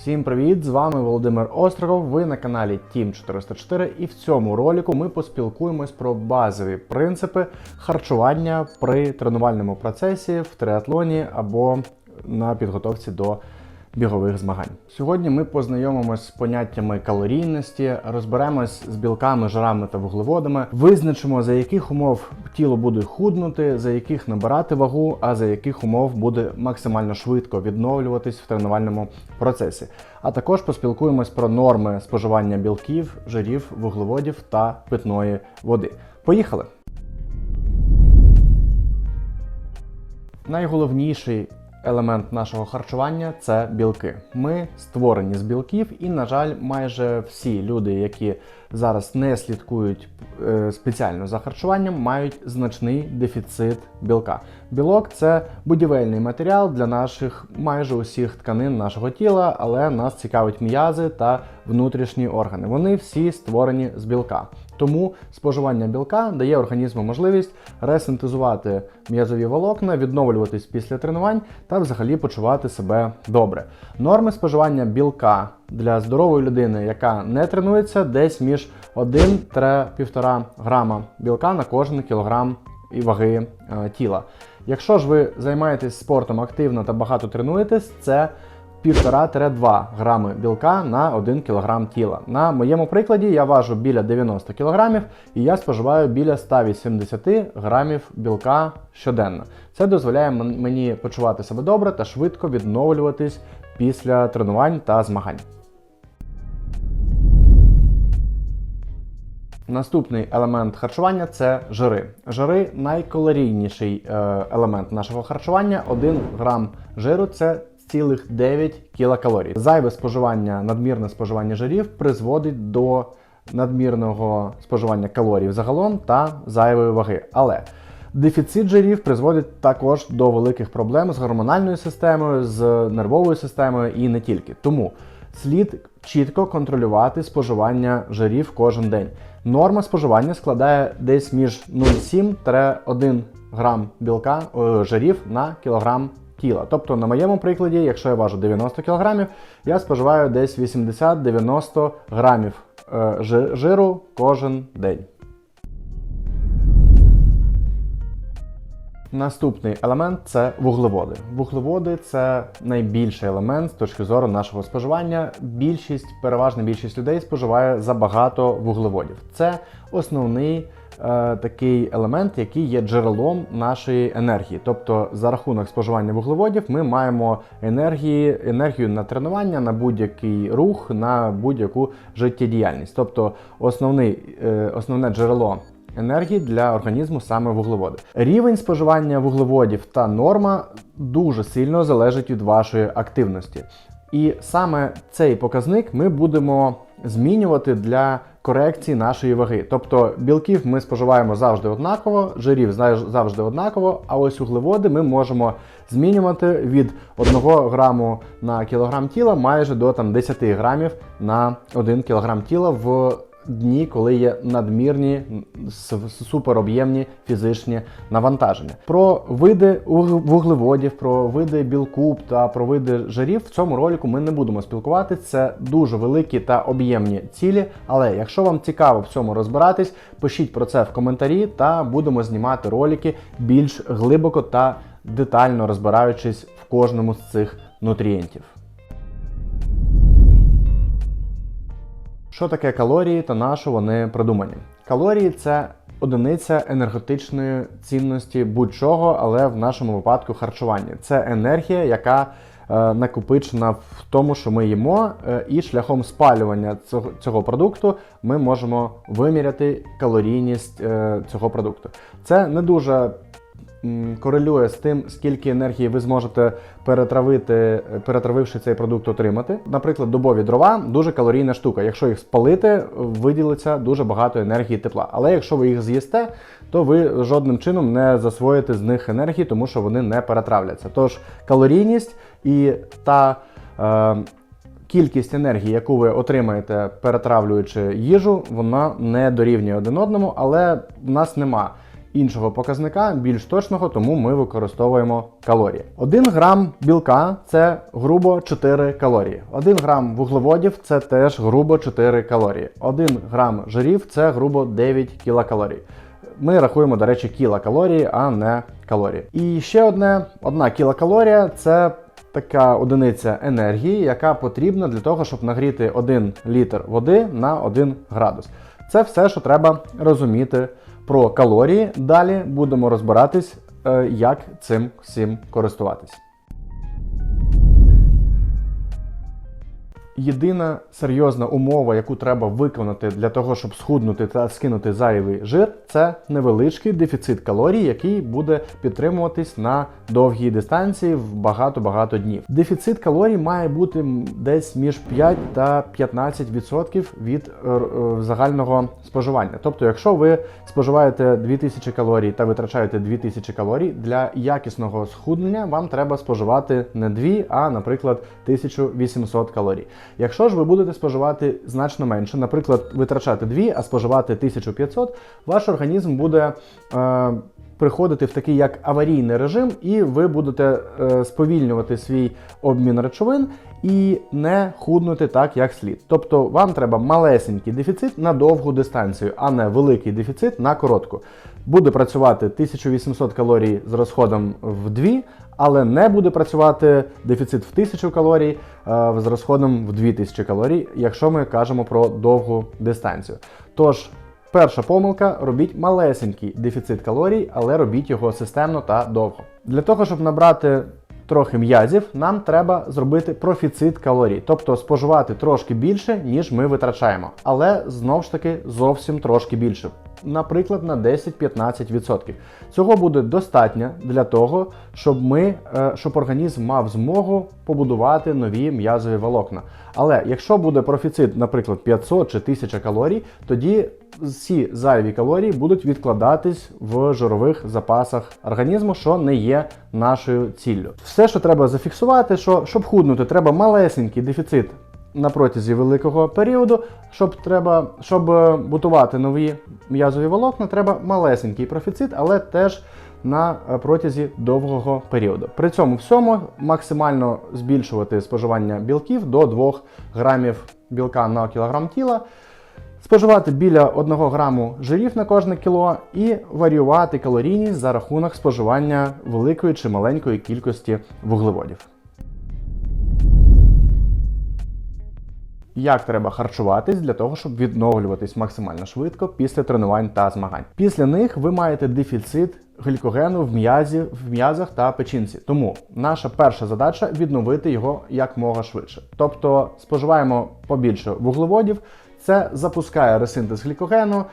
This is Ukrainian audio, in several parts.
Всім привіт! З вами Володимир Острогов. Ви на каналі Team 404 і в цьому ролику ми поспілкуємось про базові принципи харчування при тренувальному процесі в триатлоні або на підготовці до бігових змагань. Сьогодні ми познайомимось з поняттями калорійності, розберемось з білками, жирами та вуглеводами, визначимо за яких умов тіло буде худнути, за яких набирати вагу, а за яких умов буде максимально швидко відновлюватись в тренувальному процесі. А також поспілкуємось про норми споживання білків, жирів, вуглеводів та питної води. Поїхали! Найголовніший елемент нашого харчування це білки. Ми створені з білків, і, на жаль, майже всі люди, які зараз не слідкують е, спеціально за харчуванням, мають значний дефіцит білка. Білок це будівельний матеріал для наших майже усіх тканин нашого тіла, але нас цікавить м'язи та внутрішні органи. Вони всі створені з білка. Тому споживання білка дає організму можливість ресинтезувати м'язові волокна, відновлюватись після тренувань та взагалі почувати себе добре. Норми споживання білка для здорової людини, яка не тренується, десь між 1-1,5 грама білка на кожен кілограм і ваги е, тіла. Якщо ж ви займаєтесь спортом активно та багато тренуєтесь, це 1,5-2 грами білка на 1 кг тіла. На моєму прикладі я важу біля 90 кг і я споживаю біля 180 грамів білка щоденно. Це дозволяє мені почувати себе добре та швидко відновлюватись після тренувань та змагань. Наступний елемент харчування це жири. Жири найкалорійніший е, елемент нашого харчування. 1 грам жиру це цілих 9 кілокалорій. Зайве споживання, надмірне споживання жирів призводить до надмірного споживання калорій загалом та зайвої ваги. Але Дефіцит жирів призводить також до великих проблем з гормональною системою, з нервовою системою і не тільки. Тому слід чітко контролювати споживання жирів кожен день. Норма споживання складає десь між 0,7-1 грам білка е, жирів на кілограм тіла. Тобто, на моєму прикладі, якщо я важу 90 кг, я споживаю десь 80-90 грамів е, жиру кожен день. Наступний елемент це вуглеводи. Вуглеводи це найбільший елемент з точки зору нашого споживання. Більшість, переважна більшість людей споживає забагато вуглеводів. Це основний е, такий елемент, який є джерелом нашої енергії. Тобто, за рахунок споживання вуглеводів, ми маємо енергії, енергію на тренування, на будь-який рух, на будь-яку життєдіяльність. Тобто, основний, е, основне джерело енергії для організму саме вуглеводи. Рівень споживання вуглеводів та норма дуже сильно залежить від вашої активності. І саме цей показник ми будемо змінювати для корекції нашої ваги. Тобто білків ми споживаємо завжди однаково, жирів завжди однаково, а ось вуглеводи ми можемо змінювати від 1 граму на кілограм тіла майже до там, 10 грамів на 1 кілограм тіла в дні, коли є надмірні супероб'ємні фізичні навантаження. Про види вуглеводів, про види білку та про види жирів в цьому ролику ми не будемо спілкуватися. Це дуже великі та об'ємні цілі. Але якщо вам цікаво в цьому розбиратись, пишіть про це в коментарі та будемо знімати ролики більш глибоко та детально розбираючись в кожному з цих нутрієнтів. Що таке калорії та на що вони придумані? Калорії це одиниця енергетичної цінності будь-чого, але в нашому випадку харчування. Це енергія, яка е, накопичена в тому, що ми їмо, е, і шляхом спалювання цього, цього продукту ми можемо виміряти калорійність е, цього продукту. Це не дуже корелює з тим, скільки енергії ви зможете перетравити, перетравивши цей продукт, отримати. Наприклад, дубові дрова дуже калорійна штука. Якщо їх спалити, виділиться дуже багато енергії тепла. Але якщо ви їх з'їсте, то ви жодним чином не засвоїте з них енергії, тому що вони не перетравляться. Тож калорійність і та. Е, Кількість енергії, яку ви отримаєте, перетравлюючи їжу, вона не дорівнює один одному, але в нас нема іншого показника, більш точного, тому ми використовуємо калорії. 1 грам білка це грубо 4 калорії. 1 грам вуглеводів це теж грубо 4 калорії. 1 грам жирів це грубо 9 кілокалорій. Ми рахуємо, до речі, кілокалорії, а не калорії. І ще одне: одна кілокалорія це така одиниця енергії, яка потрібна для того, щоб нагріти 1 літр води на 1 градус. Це все, що треба розуміти про калорії. Далі будемо розбиратись, е, як цим всім користуватись. Єдина серйозна умова, яку треба виконати для того, щоб схуднути та скинути зайвий жир, це невеличкий дефіцит калорій, який буде підтримуватись на довгій дистанції в багато-багато днів. Дефіцит калорій має бути десь між 5 та 15% від е, е, загального споживання. Тобто, якщо ви споживаєте 2000 калорій та витрачаєте 2000 калорій, для якісного схуднення вам треба споживати не 2, а, наприклад, 1800 калорій. Якщо ж ви будете споживати значно менше, наприклад, витрачати 2, а споживати 1500, ваш організм буде е, приходити в такий як аварійний режим, і ви будете е, сповільнювати свій обмін речовин і не худнути так, як слід. Тобто вам треба малесенький дефіцит на довгу дистанцію, а не великий дефіцит на коротку. Буде працювати 1800 калорій з розходом в 2, але не буде працювати дефіцит в 1000 калорій е, з розходом в 2000 калорій, якщо ми кажемо про довгу дистанцію. Тож, перша помилка: робіть малесенький дефіцит калорій, але робіть його системно та довго. Для того, щоб набрати трохи м'язів, нам треба зробити профіцит калорій, тобто споживати трошки більше, ніж ми витрачаємо, але знов ж таки зовсім трошки більше. Наприклад, на 10-15%. Цього буде достатньо для того, щоб ми, е, щоб організм мав змогу побудувати нові м'язові волокна. Але якщо буде профіцит, наприклад, 500 чи 1000 калорій, тоді всі зайві калорії будуть відкладатись в жирових запасах організму, що не є нашою ціллю. Все, що треба зафіксувати, що щоб худнути, треба малесенький дефіцит на протязі великого періоду. Щоб треба, щоб е, будувати нові м'язові волокна, треба малесенький профіцит, але теж на е, протязі довгого періоду. При цьому всьому максимально збільшувати споживання білків до 2 грамів білка на кілограм тіла. Споживати біля 1 граму жирів на кожне кіло і варіювати калорійність за рахунок споживання великої чи маленької кількості вуглеводів. Як треба харчуватись для того, щоб відновлюватись максимально швидко після тренувань та змагань. Після них ви маєте дефіцит глікогену в м'язі, в м'язах та печінці. Тому наша перша задача відновити його якмога швидше. Тобто споживаємо побільше вуглеводів, це запускає ресинтез глікогену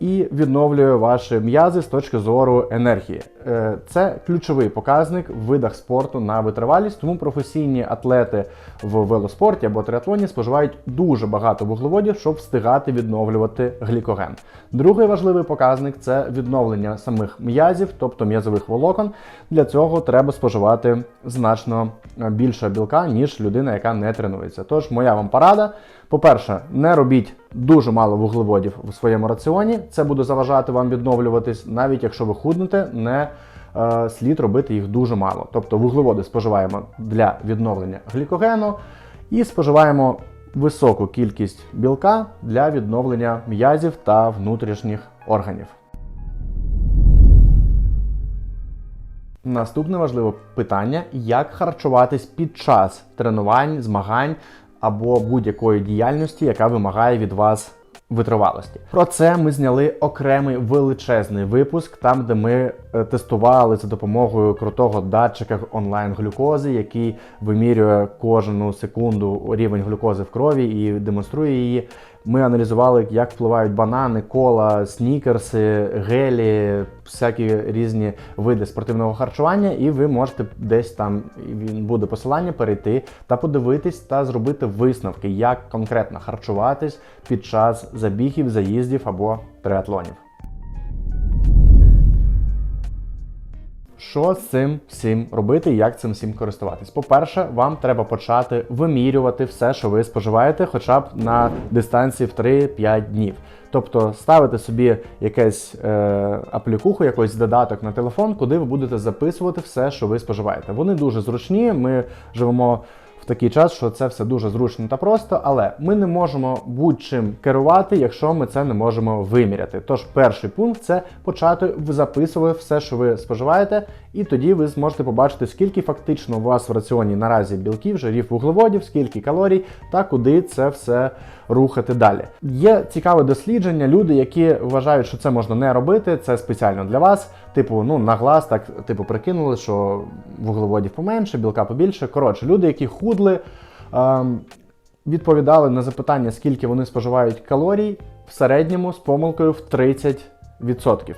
і відновлює ваші м'язи з точки зору енергії. Е, це ключовий показник в видах спорту на витривалість, тому професійні атлети в велоспорті або триатлоні споживають дуже багато вуглеводів, щоб встигати відновлювати глікоген. Другий важливий показник це відновлення самих м'язів, тобто м'язових волокон. Для цього треба споживати значно більше білка, ніж людина, яка не тренується. Тож, моя вам порада. По-перше, не робіть дуже мало вуглеводів у своєму раціоні. Це буде заважати вам відновлюватись, навіть якщо ви худнете, не е, слід робити їх дуже мало. Тобто вуглеводи споживаємо для відновлення глікогену і споживаємо високу кількість білка для відновлення м'язів та внутрішніх органів. Наступне важливе питання: як харчуватись під час тренувань, змагань або будь-якої діяльності, яка вимагає від вас витривалості. Про це ми зняли окремий величезний випуск, там де ми е, тестували за допомогою крутого датчика онлайн-глюкози, який вимірює кожну секунду рівень глюкози в крові і демонструє її. Ми аналізували, як впливають банани, кола, снікерси, гелі, всякі різні види спортивного харчування, і ви можете десь там він буде посилання перейти та подивитись та зробити висновки, як конкретно харчуватись під час забігів, заїздів або триатлонів. Що з цим всім робити і як цим всім користуватись? По-перше, вам треба почати вимірювати все, що ви споживаєте, хоча б на дистанції в 3-5 днів. Тобто ставити собі якесь е, аплікуху, якийсь додаток на телефон, куди ви будете записувати все, що ви споживаєте. Вони дуже зручні. Ми живемо в такий час, що це все дуже зручно та просто, але ми не можемо будь-чим керувати, якщо ми це не можемо виміряти. Тож перший пункт це почати записувати все, що ви споживаєте, і тоді ви зможете побачити, скільки фактично у вас в раціоні наразі білків, жирів, вуглеводів, скільки калорій та куди це все рухати далі. Є цікаве дослідження. Люди, які вважають, що це можна не робити, це спеціально для вас. Типу, ну на глаз так, типу, прикинули, що вуглеводів поменше, білка побільше. Коротше, люди, які худли, ем, відповідали на запитання, скільки вони споживають калорій в середньому з помилкою в 30%.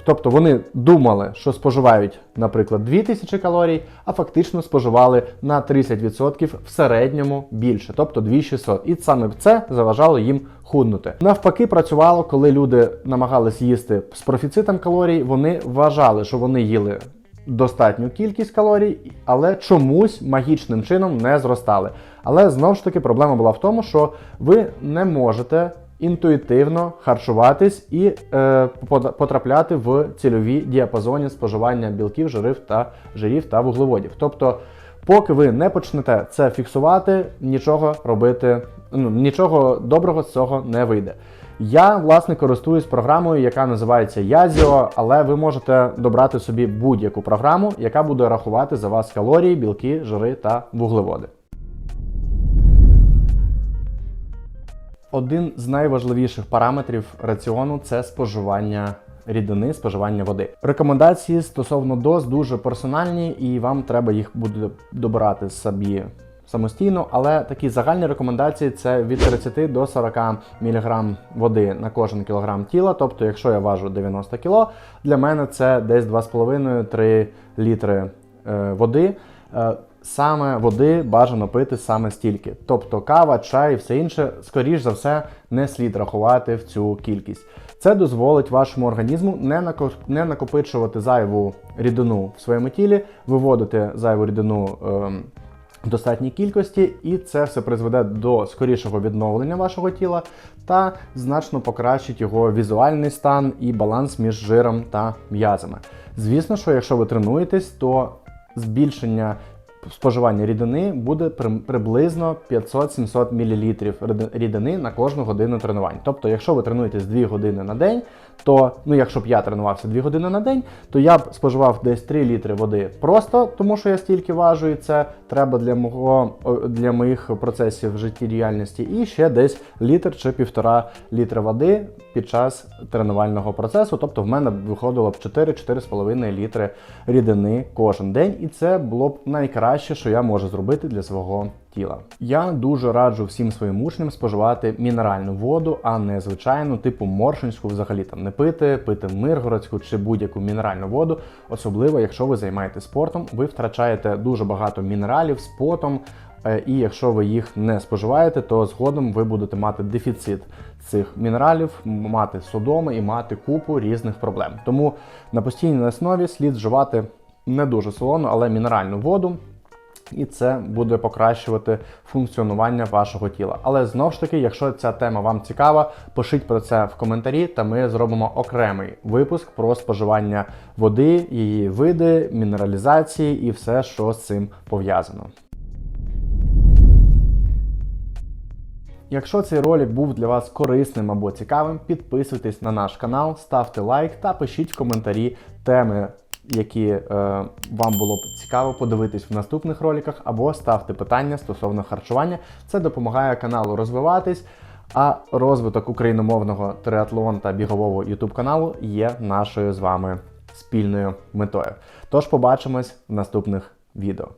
Тобто вони думали, що споживають, наприклад, 2000 калорій, а фактично споживали на 30% в середньому більше, тобто 2600. І саме це заважало їм худнути. Навпаки, працювало, коли люди намагались їсти з профіцитом калорій, вони вважали, що вони їли достатню кількість калорій, але чомусь магічним чином не зростали. Але знову ж таки проблема була в тому, що ви не можете інтуїтивно харчуватись і е, потрапляти в цільові діапазоні споживання білків, жирів та жирів та вуглеводів. Тобто, поки ви не почнете це фіксувати, нічого робити, ну нічого доброго з цього не вийде. Я, власне, користуюсь програмою, яка називається Yazio, але ви можете добрати собі будь-яку програму, яка буде рахувати за вас калорії, білки, жири та вуглеводи. Один з найважливіших параметрів раціону це споживання рідини, споживання води. Рекомендації стосовно доз дуже персональні, і вам треба їх буде добирати собі самостійно, але такі загальні рекомендації це від 30 до 40 мг води на кожен кілограм тіла. Тобто, якщо я важу 90 кг, для мене це десь 2,5-3 літри е, води. Саме води бажано пити саме стільки. Тобто кава, чай і все інше, скоріш за все, не слід рахувати в цю кількість. Це дозволить вашому організму не накопичувати зайву рідину в своєму тілі, виводити зайву рідину. Ем, достатній кількості, і це все призведе до скорішого відновлення вашого тіла та значно покращить його візуальний стан і баланс між жиром та м'язами. Звісно, що якщо ви тренуєтесь, то збільшення споживання рідини буде приблизно 500-700 мл рідини на кожну годину тренувань. Тобто, якщо ви тренуєтесь 2 години на день, то ну, якщо б я тренувався 2 години на день, то я б споживав десь 3 літри води просто, тому що я стільки важу, і це треба для мого для моїх процесів життєдіяльності, і ще десь літр чи півтора літра води під час тренувального процесу. Тобто в мене виходило б 4-4,5 літри рідини кожен день, і це було б найкраще, що я можу зробити для свого тіла. Я дуже раджу всім своїм учням споживати мінеральну воду, а не звичайну, типу моршинську, взагалі там не пити, пити миргородську чи будь-яку мінеральну воду. Особливо, якщо ви займаєтесь спортом, ви втрачаєте дуже багато мінералів з потом. Е, і якщо ви їх не споживаєте, то згодом ви будете мати дефіцит цих мінералів, мати судоми і мати купу різних проблем. Тому на постійній основі слід вживати не дуже солону, але мінеральну воду і це буде покращувати функціонування вашого тіла. Але знову ж таки, якщо ця тема вам цікава, пишіть про це в коментарі, та ми зробимо окремий випуск про споживання води, її види, мінералізації і все, що з цим пов'язано. Якщо цей ролик був для вас корисним або цікавим, підписуйтесь на наш канал, ставте лайк та пишіть в коментарі теми які е, вам було б цікаво подивитись в наступних роликах, або ставте питання стосовно харчування. Це допомагає каналу розвиватись. А розвиток україномовного триатлон та бігового ютуб каналу є нашою з вами спільною метою. Тож побачимось в наступних відео.